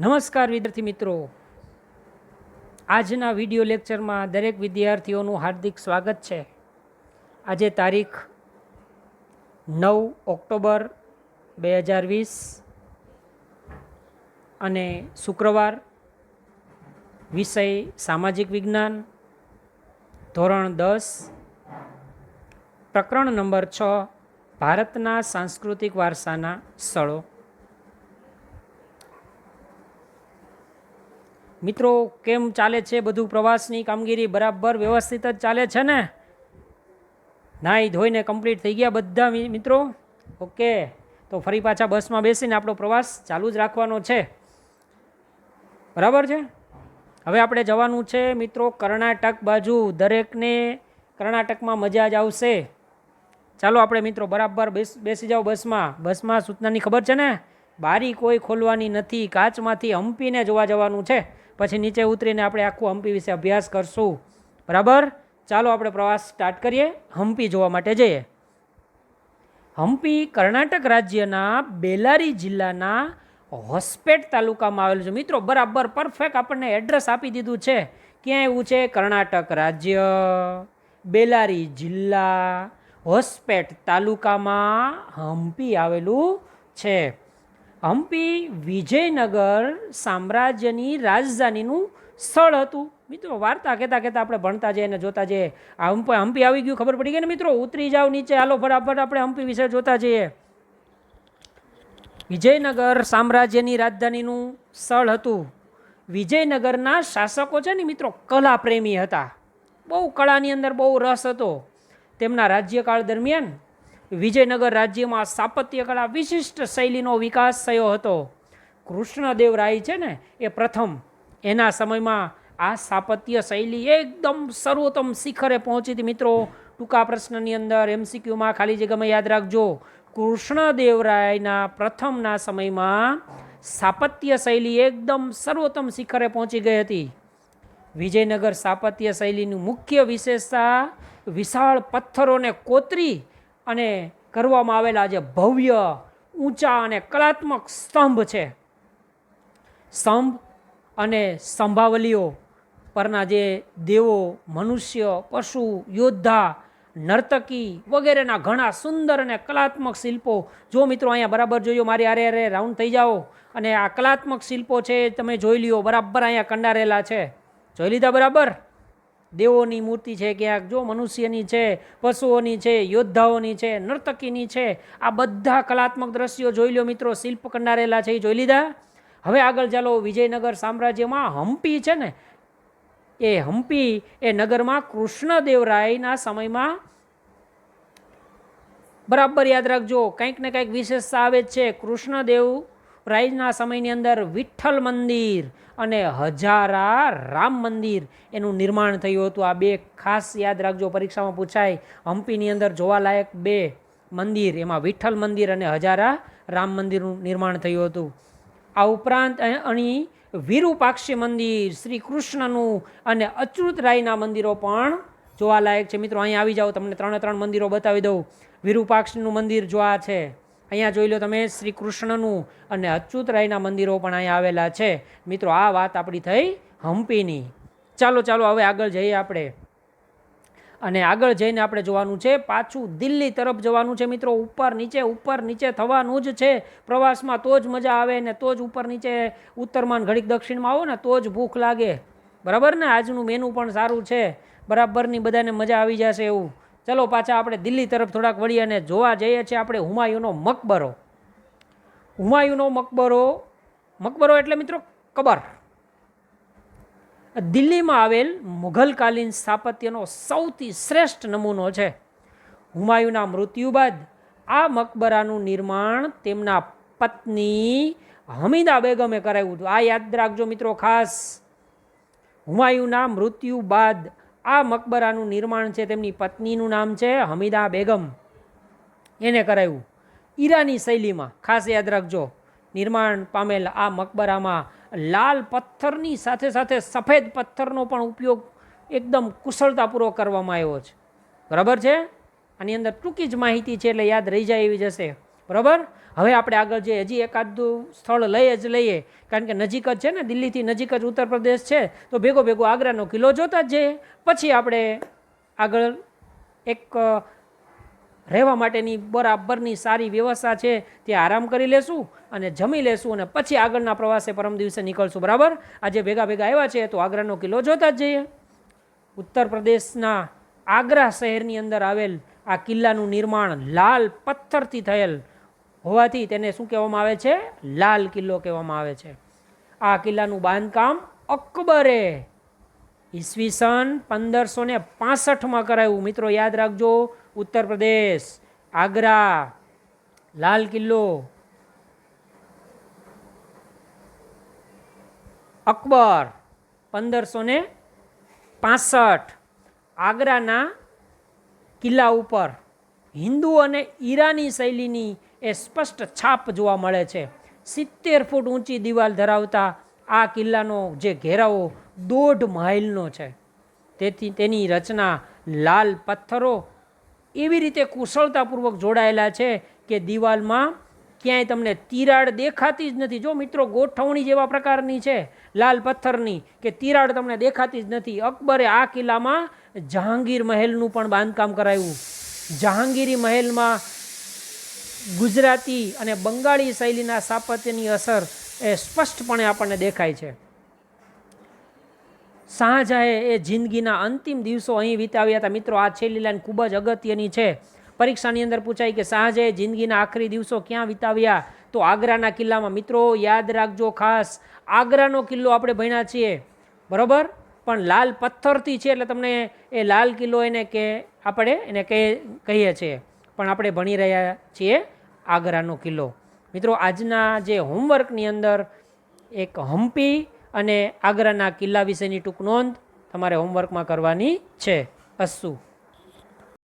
નમસ્કાર વિદ્યાર્થી મિત્રો. આજના વિડિયો લેક્ચરમાં દરેક વિદ્યાર્થીઓનું હાર્દિક સ્વાગત છે. આજે તારીખ નવ ઓક્ટોબર બે હજાર વીસ અને શુક્રવાર વિષય સામાજિક વિજ્ઞાન ધોરણ દસ, પ્રકરણ નંબર છ, ભારતના સાંસ્કૃતિક વારસાના સ્થળો. મિત્રો, કેમ ચાલે છે બધું? પ્રવાસની કામગીરી બરાબર વ્યવસ્થિત જ ચાલે છે ને? નાહી ધોઈને કમ્પ્લીટ થઈ ગયા બધા મિત્રો? ઓકે, તો ફરી પાછા બસમાં બેસીને આપણો પ્રવાસ ચાલુ જ રાખવાનો છે. બરાબર છે? હવે આપણે જવાનું છે, મિત્રો, કર્ણાટક બાજુ. દરેકને કર્ણાટકમાં મજા જ આવશે. ચાલો આપણે, મિત્રો, બરાબર બેસ, બેસી જાઓ બસમાં. બસમાં સૂચનાની ખબર છે ને? બારી કોઈ ખોલવાની નથી. કાચમાંથી હંપીને જોવા જવાનું છે. પછી નીચે ઉતરીને આપણે આખું હમ્પી વિશે અભ્યાસ કરશું. બરાબર? ચાલો આપણે પ્રવાસ સ્ટાર્ટ કરીએ. હમ્પી જોવા માટે જઈએ. હમ્પી કર્ણાટક રાજ્યના બેલારી જિલ્લાના હોસ્પેટ તાલુકામાં આવેલું છે. મિત્રો, બરાબર પરફેક્ટ આપણને એડ્રેસ આપી દીધું છે. ક્યાં એવું છે? કર્ણાટક રાજ્ય. બેલારી જિલ્લા હોસ્પેટ તાલુકામાં હમ્પી આવેલું છે. હમ્પી વિજયનગર સામ્રાજ્યની રાજધાનીનું સ્થળ હતું. મિત્રો, વાર્તા કહેતા કહેતા આપણે ભણતા જઈએ અને જોતા જઈએ. આ હમ્પી હમ્પી આવી ગયું, ખબર પડી ગઈ ને મિત્રો? ઉતરી જાઓ નીચે, હાલો, ફટાફટ આપણે હમ્પી વિશે જોતા જઈએ. વિજયનગર સામ્રાજ્યની રાજધાનીનું સ્થળ હતું. વિજયનગરના શાસકો છે ને મિત્રો કલા પ્રેમી હતા. બહુ કળાની અંદર બહુ રસ હતો. તેમના રાજ્યકાળ દરમિયાન વિજયનગર રાજ્યમાં સ્થાપત્ય કળા વિશિષ્ટ શૈલીનો વિકાસ થયો હતો. કૃષ્ણદેવરાય છે ને, એ પ્રથમ. એના સમયમાં આ સ્થાપત્ય શૈલી એકદમ સર્વોત્તમ શિખરે પહોંચી હતી. મિત્રો, ટૂંકા પ્રશ્નની અંદર એમસીક્યુમાં ખાલી જગ્યામાં યાદ રાખજો. કૃષ્ણદેવરાયના પ્રથમના સમયમાં સ્થાપત્ય શૈલી એકદમ સર્વોત્તમ શિખરે પહોંચી ગઈ હતી. વિજયનગર સ્થાપત્ય શૈલીની મુખ્ય વિશેષતા વિશાળ પથ્થરોને કોતરી અને કરવામાં આવેલા જે ભવ્ય, ઊંચા અને કલાત્મક સ્તંભ છે. સ્તંભ અને સંભાવલીઓ પરના જે દેવો, મનુષ્ય, પશુ, યોદ્ધા, નર્તકી વગેરેના ઘણા સુંદર અને કલાત્મક શિલ્પો. જો મિત્રો અહીંયા બરાબર જોયો, મારી આરે આરે રાઉન્ડ થઈ જાઓ. અને આ કલાત્મક શિલ્પો છે તમે જોઈ લ્યો, બરાબર અહીંયા કંડારેલા છે. જોઈ લીધા બરાબર? દેવોની મૂર્તિ છે ક્યાંક, જો મનુષ્યની છે, પશુઓની છે, યોદ્ધાઓની છે, નર્તકીની છે, આ બધા કલાત્મક દ્રશ્યો જોઈ લો મિત્રો, શિલ્પ કંડારેલા છે, એ જોઈ લીધા? હવે આગળ ચાલો, વિજયનગર સામ્રાજ્યમાં હમ્પી છે ને, એ હમ્પી એ નગરમાં કૃષ્ણદેવરાયના સમયમાં બરાબર યાદ રાખજો, કંઈક ને કંઈક વિશેષતા આવે જ છે, કૃષ્ણદેવ રાયના સમયની અંદર વિઠ્ઠલ મંદિર અને હજારા રામ મંદિર એનું નિર્માણ થયું હતું. આ બે ખાસ યાદ રાખજો, પરીક્ષામાં પૂછાય હમ્પીની અંદર જોવાલાયક બે મંદિર, એમાં વિઠ્ઠલ મંદિર અને હજારા રામ મંદિરનું નિર્માણ થયું હતું. આ ઉપરાંત અહીં વિરૂપાક્ષી મંદિર, શ્રી કૃષ્ણનું અને અચ્યુતરાયના મંદિરો પણ જોવાલાયક છે. મિત્રો અહીંયા આવી જાઓ, તમને ત્રણે ત્રણ મંદિરો બતાવી દઉં. વિરૂપાક્ષનું મંદિર જો આ છે. અહીંયા જોઈ લો તમે શ્રી કૃષ્ણનું અને અચ્યુતરાયના મંદિરો પણ અહીંયા આવેલા છે. મિત્રો, આ વાત આપણી થઈ હમ્પીની ચાલો ચાલો, હવે આગળ જઈએ આપણે. અને આગળ જઈને આપણે જોવાનું છે, પાછું દિલ્હી તરફ જવાનું છે મિત્રો, ઉપર નીચે ઉપર નીચે થવાનું જ છે પ્રવાસમાં. તો જ મજા આવે ને તો જ ઉપર નીચે ઉત્તરમાં ઘડીક દક્ષિણમાં આવો ને તો જ ભૂખ લાગે. બરાબર ને? આજનું મેનુ પણ સારું છે. બરાબરની બધાને મજા આવી જશે એવું. ચલો પાછા આપણે દિલ્હી તરફ થોડાક વળી અને જોવા જઈએ છીએ આપણે હુમાયુનો મકબરો. હુમાયુનો મકબરો મકબરો એટલે મિત્રો કબર. દિલ્હીમાં આવેલ મુઘલકાલીન સ્થાપત્યનો સૌથી શ્રેષ્ઠ નમૂનો છે. હુમાયુના મૃત્યુ બાદ આ મકબરાનું નિર્માણ તેમના પત્ની હમીદા બેગમે કરાવ્યું હતું. આ યાદ રાખજો મિત્રો ખાસ. હુમાયુના મૃત્યુ બાદ આ મકબરાનું નિર્માણ છે, તેમની પત્નીનું નામ છે હમીદા બેગમ. એને કરાવ્યું ઈરાની શૈલીમાં ખાસ યાદ રાખજો. નિર્માણ પામેલ આ મકબરામાં લાલ પથ્થરની સાથે સાથે સફેદ પથ્થરનો પણ ઉપયોગ એકદમ કુશળતાપૂર્વક કરવામાં આવ્યો છે. બરાબર છે? આની અંદર ટૂંકી જ માહિતી છે, એટલે યાદ રહી જાય એવી જશે બરાબર? હવે આપણે આગળ જે હજી એકાદું સ્થળ લઈએ જ લઈએ, કારણ કે નજીક જ છે ને, દિલ્હીથી નજીક જ ઉત્તર પ્રદેશ છે, તો ભેગો ભેગો આગ્રાનો કિલ્લો જોતા જ જઈએ. પછી આપણે આગળ એક રહેવા માટેની બરાબરની સારી વ્યવસ્થા છે તે આરામ કરી લેશું અને જમી લેશું અને પછી આગળના પ્રવાસે પરમ દિવસે નીકળશું, બરાબર? આજે ભેગા ભેગા આવ્યા છે, તો આગ્રાનો કિલ્લો જોતા જ જઈએ. ઉત્તર પ્રદેશના આગ્રા શહેરની અંદર આવેલ આ કિલ્લાનું નિર્માણ લાલ પથ્થરથી થયેલ હોવાથી તેને શું કહેવામાં આવે છે? લાલ કિલ્લો કહેવામાં આવે છે. આ કિલ્લાનું બાંધકામ અકબરે ઈસવીસન પંદરસો ને પાસઠમાં કરાયું. મિત્રો, યાદ રાખજો, ઉત્તર પ્રદેશ, આગ્રા, લાલ કિલ્લો, અકબર પંદરસો ને પાસઠ, આગ્રાના કિલ્લા ઉપર હિન્દુ અને ઈરાની શૈલીની એ સ્પષ્ટ છાપ જોવા મળે છે. સિત્તેર ફૂટ ઊંચી દિવાલ ધરાવતા આ કિલ્લાનો જે ઘેરાવો દોઢ માઇલનો છે. તેથી તેની રચના લાલ પથ્થરો એવી રીતે કુશળતાપૂર્વક જોડાયેલા છે કે દિવાલમાં ક્યાંય તમને તિરાડ દેખાતી જ નથી. જો મિત્રો ગોઠવણી જેવા પ્રકારની છે, લાલ પથ્થરની, કે તિરાડ તમને દેખાતી જ નથી, અકબરે આ કિલ્લામાં જહાંગીર મહેલનું પણ બાંધકામ કરાયું. જહાંગીરી મહેલમાં ગુજરાતી અને બંગાળી શૈલીના સ્થાપત્યની અસર એ સ્પષ્ટપણે આપણને દેખાય છે. શાહજહાએ એ જિંદગીના અંતિમ દિવસો અહીં વિતાવ્યા હતા. મિત્રો, આ છેલ્લી લાઈન ખૂબ જ અગત્યની છે. પરીક્ષાની અંદર પૂછાય કે શાહજહાએ જિંદગીના આખરી દિવસો ક્યાં વિતાવ્યા? તો આગ્રાના કિલ્લામાં. મિત્રો, યાદ રાખજો ખાસ, આગ્રાનો કિલ્લો આપણે ભણ્યા છીએ. બરોબર? પણ લાલ પથ્થરથી છે એટલે તમને એ લાલ કિલ્લો એને કે, આપણે એને કહે, કહીએ છીએ. પણ આપણે ભણી રહ્યા છીએ આગ્રાનો કિલ્લો. મિત્રો, આજના જે હોમવર્કની અંદર એક હમ્પી અને આગ્રાના કિલ્લા વિશેની ટૂંક નોંધ તમારે હોમવર્કમાં કરવાની છે. અસ્સુ.